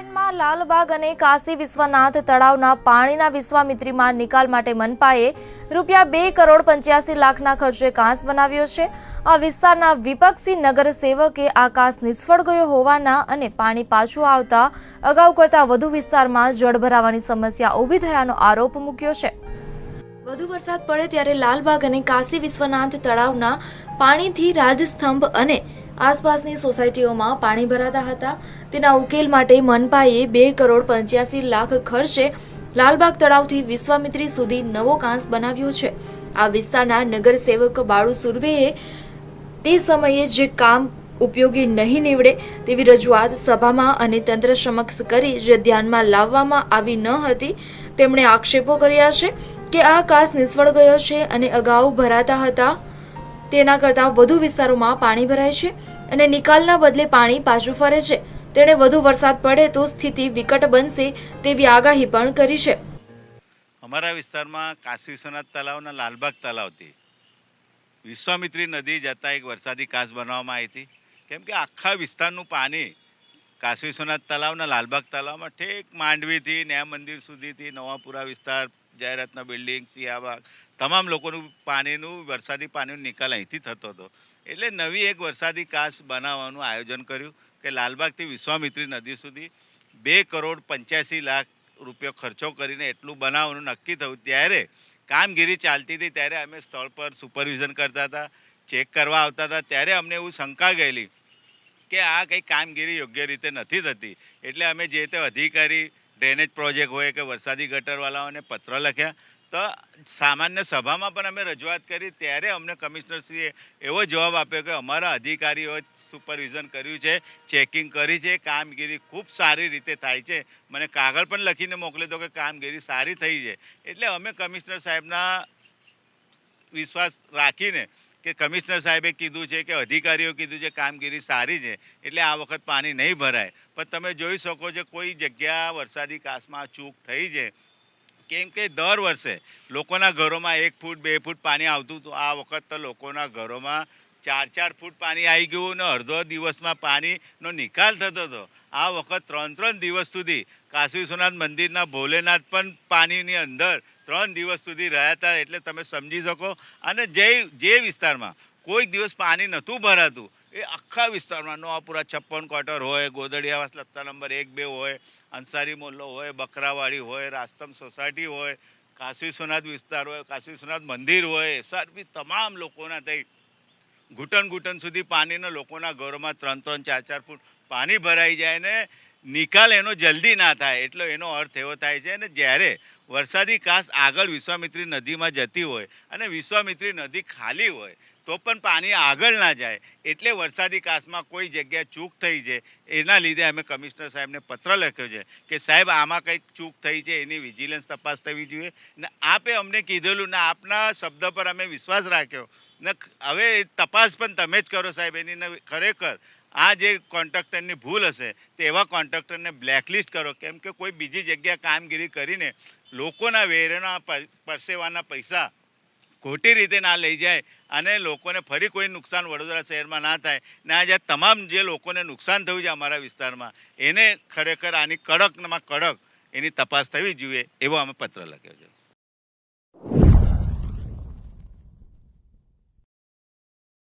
ઉજ્જૈનમાં લાલબાગ અને કાશી વિશ્વનાથ તળાવના પાણીના વિશ્વામિત્રીમાં નિકાલ માટે મનપાએ રૂપિયા બે કરોડ પંચ્યાસી લાખના ખર્ચે કાંસ બનાવ્યો છે. આ વિસ્તારના વિપક્ષી નગરસેવકે આ કાંસ નિષ્ફળ ગયો હોવાના અને પાણી પાછું આવતા અગાઉ કરતાં વધુ વિસ્તારમાં જળ ભરાવાની સમસ્યા ઊભી થયાનો આરોપ મૂક્યો છે. વધુ વરસાદ પડે ત્યારે લાલબાગ અને કાશી વિશ્વનાથ તળાવના પાણીથી રાજસ્તંભ અને આસપાસની સોસાયટીઓમાં પાણી ભરાતા હતા. તેના ઉકેલ માટે મનપાએ બે કરોડ પંચ્યાસી લાખ ખર્ચે લાલબાગ તળાવથી વિશ્વામિત્રી સુધી નવો કાંસ બનાવ્યો છે. આ વિસ્તારના નગરસેવક બાળુ સુરવેએ તે સમયે જે કામ ઉપયોગી નહીં નીવડે તેવી રજૂઆત સભામાં અને તંત્ર સમક્ષ કરી જે ધ્યાનમાં લાવવામાં આવી ન હતી, તેમણે આક્ષેપો કર્યા છે કે આ કાસ નિષ્ફળ ગયો છે અને અગાઉ ભરાતા હતા. તેના કરતાં વધુ વિસ્તારોમાં પાણી ભરાય છે અને નિકાલના બદલે પાણી પાછું ફરે છે. તેણે વધુ વરસાદ પડે તો સ્થિતિ વિકટ બનશે તેવી આગાહી પણ કરી છે. અમારા વિસ્તારમાં કાશી વિશ્વનાથ તલાવના લાલબાગ તલાવથી વિશ્વામિત્રી નદી જતા એક વરસાદી કાંસ બનાવવામાં આવી હતી. કેમ કે આખા વિસ્તારનું પાણી કાશી વિશ્વનાથ તલાવના લાલબાગ તલાવમાં ઠેક માંડવીથી ન્યા મંદિર સુધીથી નવાપુરા વિસ્તાર જાહેરાતના બિલ્ડિંગ સિયાબાગ તમામ લોકોનું પાણીનું, વરસાદી પાણીનો નિકાલ અહીંથી થતો હતો. એટલે નવી એક વરસાદી કાસ બનાવવાનું આયોજન કર્યું કે લાલબાગથી વિશ્વામિત્રી નદી સુધી બે કરોડ પંચ્યાસી લાખ રૂપિયો ખર્ચો કરીને એટલું બનાવવાનું નક્કી થયું. ત્યારે કામગીરી ચાલતી હતી, ત્યારે અમે સ્થળ પર સુપરવિઝન કરતા હતા, ચેક કરવા આવતા હતા. ત્યારે અમને એવું શંકા ગયેલી કે આ કંઈ કામગીરી યોગ્ય રીતે નથી થતી. એટલે અમે જે તે અધિકારી ડ્રેનેજ પ્રોજેક્ટ હોય કે વરસાદી ગટરવાળાઓને પત્ર લખ્યા, તો સામાન્ય સભામાં પણ અમે રજૂઆત કરી, ત્યારે અમને કમિશનરશ્રીએ એવો જવાબ આપ્યો કે અમારા અધિકારીઓ સુપરવિઝન કર્યું છે, ચેકિંગ કરી છે, કામગીરી ખૂબ સારી રીતે થાય છે. મને કાગળ પણ લખીને મોકલી દો કે કામગીરી સારી થઈ છે. એટલે અમે કમિશનર સાહેબના વિશ્વાસ રાખીને કે કમિશનર સાહેબે કીધું છે કે અધિકારીઓ કીધું છે કામગીરી સારી છે, એટલે આ વખત પાણી નહીં ભરાય. પણ તમે જોઈ શકો છો કોઈ જગ્યા વરસાદી કાસમાં ચૂક થઈ છે. કેમ કે દર વર્ષે લોકોના ઘરોમાં એક ફૂટ, બે ફૂટ પાણી આવતું હતું આ વખત તો લોકોના ઘરોમાં ચાર ચાર ફૂટ પાણી આવી ગયું ને અડધો દિવસમાં પાણીનો નિકાલ થતો હતો. આ વખત ત્રણ ત્રણ દિવસ સુધી કાશી વિશ્વનાથ મંદિરના ભોલેનાથ પણ પાણીની અંદર ત્રણ દિવસ સુધી રહ્યા હતા એટલે તમે સમજી શકો. અને જે જે વિસ્તારમાં કોઈ દિવસ પાણી નહોતું ભરાતું, એ આખા વિસ્તારમાં નવાપુરા છપ્પન ક્વાર્ટર હોય, ગોદડિયાવાસ લત્તા નંબર એક, બે હોય, અંસારી મોલ્લો હોય, બકરાવાડી હોય, રાસ્તમ સોસાયટી હોય, કાશી વિશ્વનાથ વિસ્તાર હોય, કાશી વિશ્વનાથ મંદિર હોય, એસઆરપી તમામ લોકોના થઈ ઘૂંટણ ઘૂંટણ સુધી પાણીના લોકોના ઘરોમાં ત્રણ ત્રણ ચાર ચાર ફૂટ પાણી ભરાઈ જાય ને નિકાલ એનો જલ્દી ના થાય એટલો એનો અર્થ એવો થાય છે અને જ્યારે વરસાદી કાસ આગળ વિશ્વામિત્રી નદીમાં જતી હોય અને વિશ્વામિત્રી નદી ખાલી હોય તો પણ પાણી આગળ ના જાય એટલે વરસાદી કાસમાં કોઈ જગ્યા ચૂક થઈ છે. એના લીધે અમે કમિશનર સાહેબને પત્ર લખ્યો છે કે સાહેબ આમાં કંઈક ચૂક થઈ છે એની વિજિલન્સ તપાસ થવી જોઈએ ને આપે અમને કીધેલું ને આપના શબ્દ પર અમે વિશ્વાસ રાખ્યો. ને, હવે તપાસ પણ તમે જ કરો સાહેબ, એની ખરેખર આ જે કોન્ટ્રાક્ટરની ભૂલ હશે, તે એવા કોન્ટ્રાક્ટરને બ્લેકલિસ્ટ કરો, કેમ કે કોઈ બીજી જગ્યાએ કામગીરી કરીને લોકોના વેરના પરસેવાના પૈસા ખોટી રીતે ના લઈ જાય અને લોકોને ફરી કોઈ નુકસાન વડોદરા શહેરમાં ના થાય, ને આજે તમામ જે લોકોને નુકસાન થયું છે અમારા વિસ્તારમાં, એને ખરેખર આની કડકમાં કડક એની તપાસ થવી જોઈએ, એવો અમે પત્ર લખ્યો છે.